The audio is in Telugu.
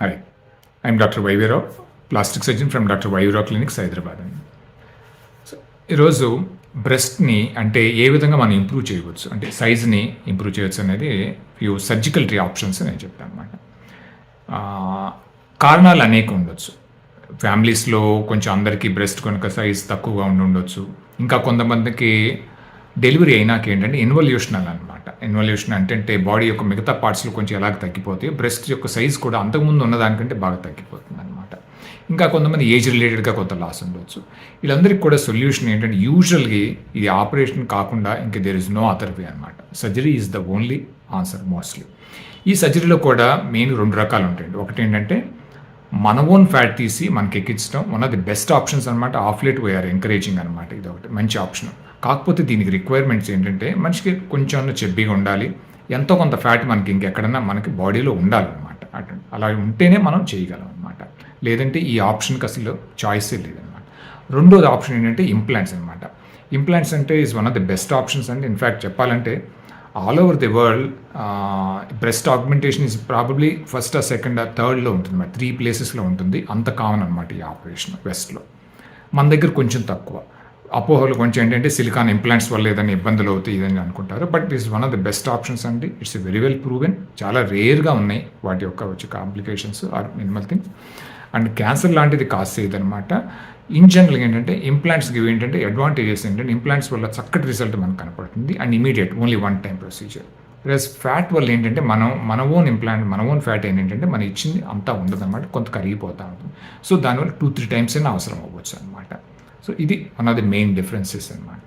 Hi I'm doctor Y V Rao plastic surgeon from doctor Y V Rao clinics Hyderabad అండి సో ఈరోజు బ్రెస్ట్ని అంటే ఏ విధంగా మనం ఇంప్రూవ్ చేయవచ్చు? అంటే సైజ్ని ఇంప్రూవ్ చేయవచ్చు అనేది ఫ్యూ సర్జికల్ ట్రీ ఆప్షన్స్ నేను చెప్తాను అనమాట కారణాలు అనేక ఉండొచ్చు. ఫ్యామిలీస్లో కొంచెం అందరికీ బ్రెస్ట్ కనుక సైజ్ తక్కువగా ఉండి ఉండొచ్చు. ఇంకా కొంతమందికి డెలివరీ అయినాక ఏంటంటే ఇన్వల్యూషనల్ అనమాట ఇన్వల్యూషన్ అంటే బాడీ యొక్క మిగతా పార్ట్స్లు కొంచెం ఎలాగ తగ్గిపోతే బ్రెస్ట్ యొక్క సైజ్ కూడా అంతకుముందు ఉన్నదానికంటే బాగా తగ్గిపోతుంది అనమాట ఇంకా కొంతమంది ఏజ్ రిలేటెడ్గా కొంత లాస్ ఉండొచ్చు. వీళ్ళందరికీ కూడా సొల్యూషన్ ఏంటంటే యూజువల్గా ఇది ఆపరేషన్ కాకుండా ఇంకా there is no other way అనమాట surgery is the only answer mostly ఈ సర్జరీలో కూడా మెయిన్ రెండు రకాలు ఉంటాయండి. ఒకటి ఏంటంటే మన ఓన్ ఫ్యాట్ తీసి మనకి ఎక్కించడం one of the best options అనమాట ఆఫ్లెట్ వేఆర్ ఎంకరేజింగ్ అనమాట ఇది ఒకటి. మంచి ఆప్షన్ కాకపోతే దీనికి రిక్వైర్మెంట్స్ ఏంటంటే మనిషికి కొంచెం చెబ్బిగా ఉండాలి. ఎంతో కొంత ఫ్యాట్ మనకి ఇంకెక్కడన్నా మనకి బాడీలో ఉండాలన్నమాట అటు అలా ఉంటేనే మనం చేయగలం అనమాట లేదంటే ఈ ఆప్షన్కి అసలు చాయిసే లేదనమాట రెండోది ఆప్షన్ ఏంటంటే ఇంప్లాంట్స్ అనమాట ఇంప్లాంట్స్ అంటే is one of the best options అంటే ఇన్ఫ్యాక్ట్ చెప్పాలంటే all over the world breast augmentation is probably first ఆ సెకండ్ ఆ థర్డ్లో ఉంటుంది మరి త్రీ ప్లేసెస్లో ఉంటుంది. అంత కామన్ అనమాట ఈ ఆపరేషన్ వెస్ట్లో మన దగ్గర కొంచెం తక్కువ. అపోహలు కొంచెం ఏంటంటే సిలికాన్ ఇంప్లాంట్స్ వల్ల ఏదైనా ఇబ్బందులు అవుతాయి ఇదని అనుకుంటారు. But is one of the best options అండి. ఇట్స్ వెరీ వెల్ ప్రూవెన్ చాలా రేర్గా ఉన్నాయి. వాటి యొక్క వచ్చే complications are minimal things and cancer లాంటిది కాజ్ చేయదనమాట ఇన్ జనరల్ ఏంటంటే ఇంప్లాంట్స్కి ఏంటంటే అడ్వాంటేజెస్ ఏంటంటే ఇంప్లాంట్స్ వల్ల చక్కటి రిజల్ట్ మనకు కనపడుతుంది. And immediate only one time procedure plus fat వల్ల ఏంటంటే మనం మన ఓన్ ఇంప్లాంట్ మన ఓన్ ఫ్యాట్ ఏంటంటే మనం ఇచ్చింది అంతా ఉండదన్నమాట. కొంత కరిగిపోతూ ఉంటుంది. సో దానివల్ల టూ త్రీ టైమ్స్ అయినా అవసరం అవ్వచ్చు అనమాట సో ఇది one of the main differences అనమాట